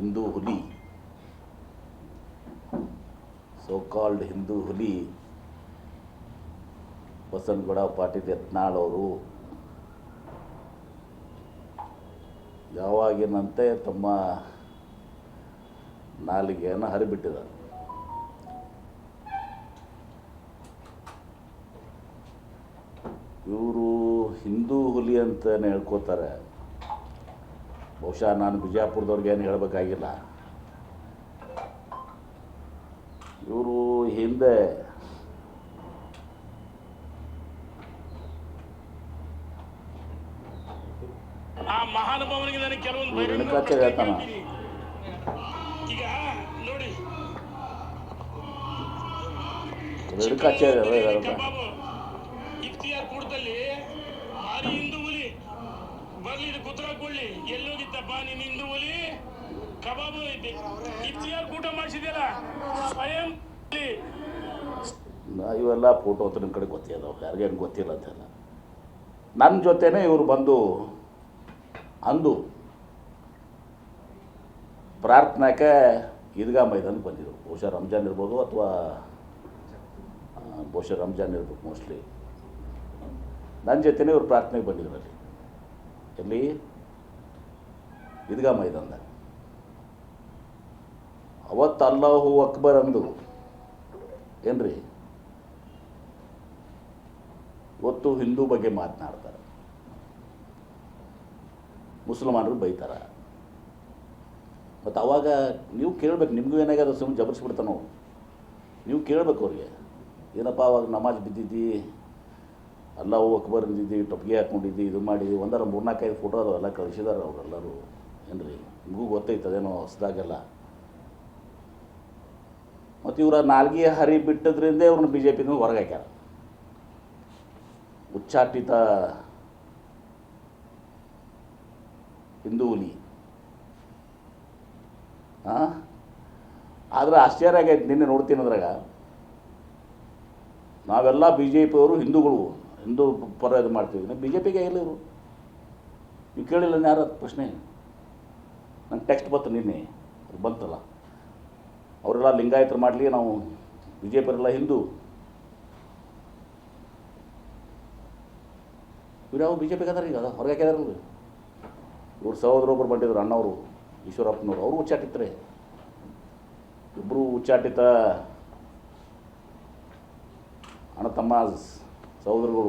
ಹಿಂದೂ ಹುಲಿ ಸೋಕಾಲ್ಡ್ ಹಿಂದೂ ಹುಲಿ ಬಸನಗೌಡ ಪಾಟೀಲ್ ಯತ್ನಾಳ್ ಅವರು ಯಾವಾಗಿನಂತೆ ತಮ್ಮ ನಾಲಿಗೆಯನ್ನು ಹರಿಬಿಟ್ಟಿದ್ದಾರೆ. ಇವರು ಹಿಂದೂ ಹುಲಿ ಅಂತಲೇ ಹೇಳ್ಕೋತಾರೆ. ಬಹುಶಃ ನಾನು ಬಿಜಾಪುರದವ್ರಿಗೆ ಏನು ಹೇಳಬೇಕಾಗಿಲ್ಲ. ಇವರು ಹಿಂದೆ ಆ ಮಹಾನುಭಾವನಿಗೆ ಕೊಡ್ಲಿ ಎಲ್ಲೋಗಿತ್ತಪ್ಪ ನೀನ್ ನಿಂದು ಹುಲಿ ಕಬಾಬು ಇತ್ತೀಯ ಕೂಟ ಮಾಡಿಸಿದ್ಯಲ್ಲ? ಸ್ವಯಂ ಇವೆಲ್ಲ ಫೋಟೋ ಹತ್ರ ಕಡೆ ಗೊತ್ತಿಲ್ಲ ಯಾರಿಗೇನು ಗೊತ್ತಿಲ್ಲ ಅಂತೆಲ್ಲ ನನ್ನ ಜೊತೆನೇ ಇವರು ಬಂದು ಅಂದು ಪ್ರಾರ್ಥನಾಕ್ಕೆ ಈದ್ಗಾ ಮೈದಾನಕ್ಕೆ ಬಂದಿದ್ರು. ಬಹುಶಃ ರಂಜಾನ್ ಇರ್ಬೋದು ಅಥವಾ ಬಹುಶಃ ರಂಜಾನ್ ಇರ್ಬೇಕು ಮೋಸ್ಟ್ಲಿ. ನನ್ನ ಜೊತೆನೇ ಇವ್ರು ಪ್ರಾರ್ಥನೆಗೆ ಬಂದಿದ್ರು ಅಲ್ಲಿ. ಎಲ್ಲಿ ಇದ್ಗಾ ಮೈದಾನದಾಗ ಅವತ್ತು ಅಲ್ಲಾಹು ಅಕ್ಬರ್ ಅಂದು, ಏನ್ರಿ? ಇವತ್ತು ಹಿಂದೂ ಬಗ್ಗೆ ಮಾತನಾಡ್ತಾರೆ. ಮುಸಲ್ಮಾನರು ಬೈತಾರ. ಮತ್ತು ಅವಾಗ ನೀವು ಕೇಳಬೇಕು, ನಿಮಗೂ ಏನಾಗ್ಯದ ಸುಮ್ಮನೆ ಜಬರ್ಸ್ಬಿಡ್ತಾನೋ. ನೀವು ಕೇಳಬೇಕು ಅವ್ರಿಗೆ, ಏನಪ್ಪ ಅವಾಗ ನಮಾಜ್ ಬಿದ್ದಿದ್ದಿ? ಅಲ್ಲಾವು ಅಕ್ಬರ್ ಇದ್ದಿದ್ದು ಟೊಪ್ಗೆ ಹಾಕ್ಕೊಂಡಿದ್ದಿ ಇದು ಮಾಡಿದ್ವಿ ಒಂದರ ಮೂರ್ನಾಲ್ಕೈದು ಫೋಟೋ ಅದಾವೆಲ್ಲ ಕಳಿಸಿದಾರೆ ಅವರೆಲ್ಲರೂ. ಏನ್ರಿ? ನಿಮಗೂ ಗೊತ್ತೈತೆ ಅದೇನೋ ಹೊಸ್ದಾಗೆಲ್ಲ. ಮತ್ತು ಇವರ ನಾಲ್ಗೆ ಹರಿ ಬಿಟ್ಟದ್ರಿಂದ ಇವ್ರನ್ನ ಬಿ ಜೆ ಪಿಯಿಂದ ಹೊರಗೆ ಹಾಕ್ಯಾರ ಉಚ್ಚಾಟಿತ ಹಿಂದೂ ಹುಲಿ ಆದ್ರೆ ಆಶ್ಚರ್ಯ ಆಗೈತೆ ನಿನ್ನೆ ನೋಡ್ತೀನಿ ಅದ್ರಾಗ. ನಾವೆಲ್ಲ ಬಿ ಜೆ ಪಿಯವರು ಹಿಂದೂಗಳು. ಹಿಂದೂ ಪರ ಇದು ಮಾಡ್ತೀವಿ. ಬಿ ಜೆ ಪಿಗೆ ಇಲ್ಲ ಇವರು. ನೀವು ಕೇಳಿಲ್ಲ ಯಾರು ಅದು ಪ್ರಶ್ನೆ ನಂಗೆ ಟೆಕ್ಸ್ಟ್ ಬಂತು ನಿನ್ನೆ. ಬಂತಲ್ಲ. ಅವರೆಲ್ಲ ಲಿಂಗಾಯತರು ಮಾಡಲಿ, ನಾವು ಬಿ ಜೆ ಪಿರೆಲ್ಲ ಹಿಂದೂ. ಇವ್ರು ಯಾವ ಬಿ ಜೆ ಪಿಗೆ ಅದಾರ ಈಗ? ಅದ ಹೊರಗೆ ಹಾಕಿದಾರಲ್ಲ ಇವ್ರ. ಸಹೋದರೊಬ್ಬರು ಬಂದಿದ್ರು, ಅಣ್ಣವರು, ಈಶ್ವರಪ್ಪನವರು. ಅವರು ಉಚ್ಚಾಟಿತ್ರೆ ಇಬ್ಬರು ಉಚ್ಚಾಟಿತ ಅಣ್ಣ ತಮ್ಮ ಸಹೋದರಗಳು